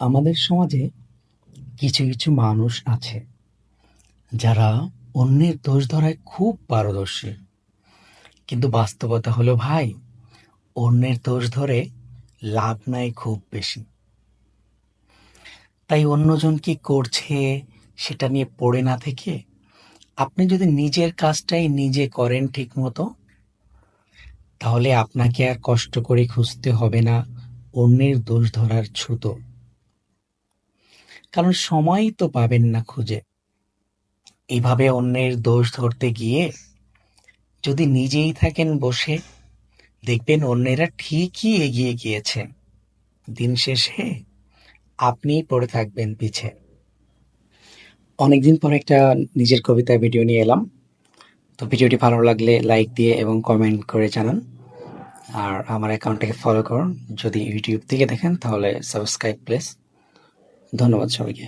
আমাদের সমাজে কিছু কিছু মানুষ আছে যারা অন্যের দোষ ধরায় খুব পারদর্শী। কিন্তু বাস্তবতা হলো, ভাই, অন্যের দোষ ধরে লাভ নাই খুব বেশি। তাই অন্যজন কি করছে সেটা নিয়ে পড়ে না থেকে আপনি যদি নিজের কাজটাই নিজে করেন ঠিক মতো তাহলে আপনাকে আর কষ্ট করে খুঁজতে হবে না অন্যের দোষ ধরার ছুতো। কারণ সময়ই তো পাবেন না খুঁজে। এভাবে অন্যের দোষ ধরতে গিয়ে যদি নিজেই থাকেন বসে, দেখবেন অন্যেরা ঠিকই এগিয়ে গিয়েছে। দিন শেষে আপনিই পড়ে থাকবেন পিছে। অনেকদিন পর একটা নিজের কবিতা ভিডিও নিয়ে এলাম। তো ভিডিওটি ভালো লাগলে লাইক দিয়ে এবং কমেন্ট করে জানান। আর আমার অ্যাকাউন্টটাকে ফলো করুন। যদি ইউটিউব থেকে দেখেন তাহলে সাবস্ক্রাইব প্লিজ। ধন্যবাদ সবাইকে।